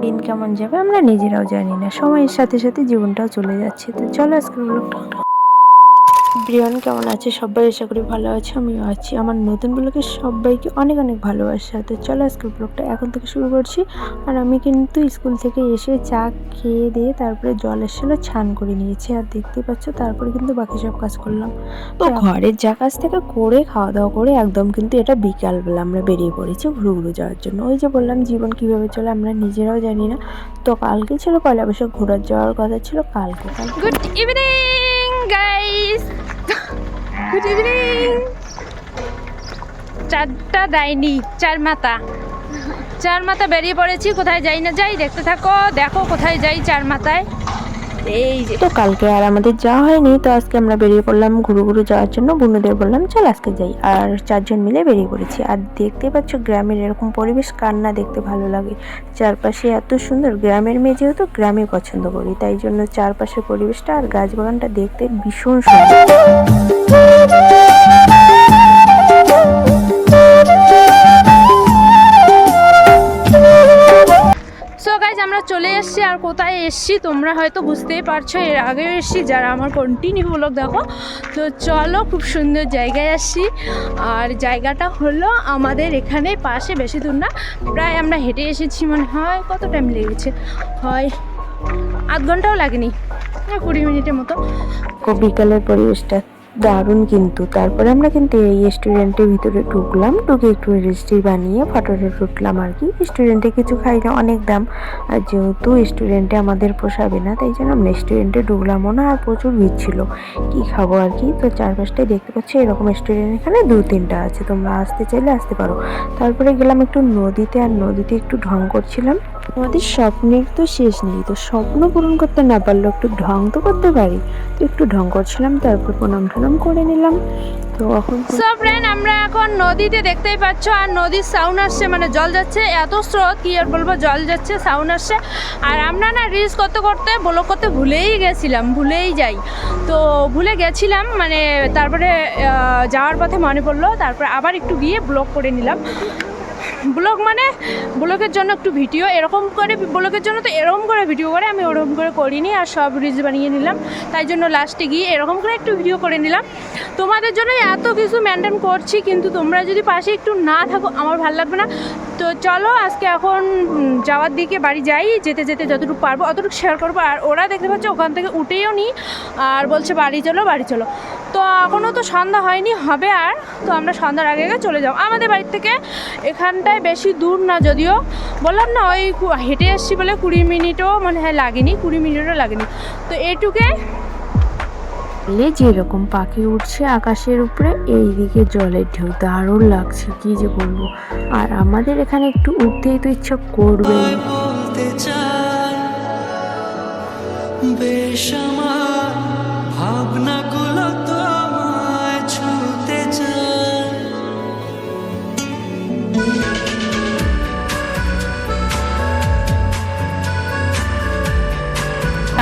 দিন কেমন যাবে আমরা নিজেরাও জানি না। সময়ের সাথে সাথে জীবনটাও চলে যাচ্ছে। তো চলো ব্লগটা ব্রিয়ন কেমন আছে? সবাই আশা করি ভালো আছে আমিও আছি। আমার নতুন ব্লগে সবাইকে অনেক অনেক ভালোবাসা। তো চলো আজকের ব্লগটা এখন থেকে শুরু করছি। আর আমি কিন্তু স্কুল থেকে এসে চা খেয়ে দিয়ে তারপরে জল এসেছিল ছান করে নিয়েছি। আর দেখতে পাচ্ছ তারপরে কিন্তু বাকি সব কাজ করলাম। তো ঘরের যা কাজ থেকে করে খাওয়া দাওয়া করে একদম কিন্তু এটা বিকালবেলা আমরা বেরিয়ে পড়েছি ঘুরু ঘুরু যাওয়ার জন্য। ওই যে বললাম জীবন কীভাবে চলে আমরা নিজেরাও জানি না। তো কালকে ছিল পয়লা বৈশাখ ঘোরার যাওয়ার কথা ছিল কালকে গুড ইভিনিং গুড ইভিনিং চারটা দেয়নি চার মাতা চার মাতা বেরিয়ে পড়েছি, কোথায় যাই না যাই, দেখতে থাকো, দেখো কোথায় যাই চার মাথায়। এই যে তো কালকে আর আমাদের যাওয়া হয়নি, তো আজকে আমরা বেরিয়ে পড়লাম ঘুরু ঘুরু যাওয়ার জন্য। বন্ধুদের বললাম, চল আজকে যাই। আর চারজন মিলে বেরিয়ে পড়েছি। আর দেখতে পাচ্ছ গ্রামের এরকম পরিবেশ, কার না দেখতে ভালো লাগে। চারপাশে এত সুন্দর, গ্রামের মেয়ে যেহেতু গ্রামে পছন্দ করি, তাই জন্য চারপাশের পরিবেশটা আর গাছ বাগানটা দেখতে ভীষণ সুন্দর। চলে এসেছি আর কোথায় এসেছি তোমরা হয়তো বুঝতেই পারছ, এর আগেও এসেছি। যারা আমার কন্টিনিউ ব্লগ দেখো, তো চলো খুব সুন্দর জায়গায় আসছি আর জায়গাটা হলো আমাদের এখানে পাশে, বেশি দূর না, প্রায় আমরা হেঁটে এসেছি মনে হয়, কত টাইম লেগেছে? হয়, আধ ঘন্টাও লাগেনি কুড়ি মিনিটের মতো। বিকালের পরিবেশটা। দারুণ কিন্তু। তারপরে আমরা কিন্তু এই রেস্টুরেন্টের ভিতরে ঢুকলাম। ঢুকে একটু রেজিস্ট্রি বানিয়ে ফটোটা উঠলাম আর কি। রেস্টুরেন্টে কিছু খাই না, অনেক দাম। আর যেহেতু রেস্টুরেন্টে আমাদের পোষাবে না, তাই জন্য আমরা রেস্টুরেন্টে ঢুকলামও না আর প্রচুর ভিড় ছিল। কি খাব আর কি? তো চারপাশটায় দেখতে পাচ্ছি, এরকম রেস্টুরেন্ট এখানে দু তিনটা আছে। তোমরা আসতে চাইলে আসতে পারো। তারপরে গেলাম একটু নদীতে, আর নদীতে একটু ঢং করছিলাম। আমাদের স্বপ্নের তো শেষ নেই, তো স্বপ্ন পূরণ করতে না পারলেও একটু ঢং তো করতে পারি। তো একটু ঢং করছিলাম, তারপর প্রণাম টনাম করে নিলাম। তো এখন সো ফ্রেন্ড আমরা এখন নদীতে দেখতেই পাচ্ছ, আর নদীর সাউন্ড আসছে মানে জল যাচ্ছে, এত স্রোত, কি আর বলব, জল যাচ্ছে সাউন্ড আসছে। আর আমরা না রিলস করতে করতে ব্লগ করতে ভুলেই গেছিলাম, ভুলেই যাই। তো ভুলে গেছিলাম মানে তারপরে যাওয়ার পথে মনে পড়ল, তারপরে আবার একটু গিয়ে ব্লগ করে নিলাম। ব্লগ মানে ব্লগের জন্য একটু ভিডিও, এরকম করে ব্লগের জন্য তো এরকম করে ভিডিও করে, আমি ওরকম করে করিনি আর সব রিলস বানিয়ে নিলাম। তাই জন্য লাস্টে গিয়ে এরকম করে একটু ভিডিও করে নিলাম। তোমাদের জন্য এত কিছু মেনটেন করছি, কিন্তু তোমরা যদি পাশে একটু না থাকো, আমার ভালো লাগবে না। তো চলো, আজকে এখন যাওয়ার দিকে বাড়ি যাই, যেতে যেতে যতটুকু পারব, অতটুকু শেয়ার করব। আর ওরা দেখতে পাচ্ছে, ওখান থেকে উঠেও নি। আর বলছে, বাড়ি চলো বাড়ি চলো। তো এখনও তো সন্ধ্যা হয়নি হবে আর। তো আমরা সন্ধ্যার আগে আগে চলে যাও আমাদের বাড়ির থেকে এখানটায় বেশি দূর না যদিও বললাম না ওই হেঁটে এসছি বলে কুড়ি মিনিটও মানে হ্যাঁ লাগেনি কুড়ি মিনিটও লাগেনি। তো এটুকে এলে যেরকম পাখি উঠছে আকাশের উপরে এইদিকে জলের ঢেউ দারুণ লাগছে কি যে বলব। আর আমাদের এখানে একটু উঠতেই তো ইচ্ছা করবে বলতে চাই বেসামার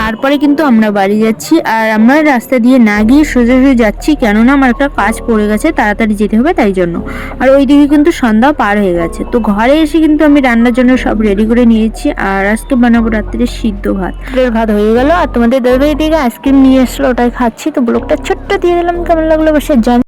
তারপরে কিন্তু আমরা বাড়ি যাচ্ছি আর আমরা রাস্তা দিয়ে না গিয়ে সোজা সোজা যাচ্ছি, কেননা আমার একটা কাজ পড়ে গেছে, তাড়াতাড়ি যেতে হবে তাই জন্য। আর ওইদিকে কিন্তু সন্ধ্যা পার হয়ে গেছে। তো ঘরে এসে কিন্তু আমি রান্নার জন্য সব রেডি করে নিয়েছি আর আজকে বানাবো রাত্রে সিদ্ধ ভাত। ভাত হয়ে গেল আর তোমাদের দাদা দিকে আইসক্রিম নিয়ে এসলো, ওটাই খাচ্ছি। তো ব্লগটা ছোট্ট দিয়ে দিলাম, কেমন লাগল অবশ্যই জানি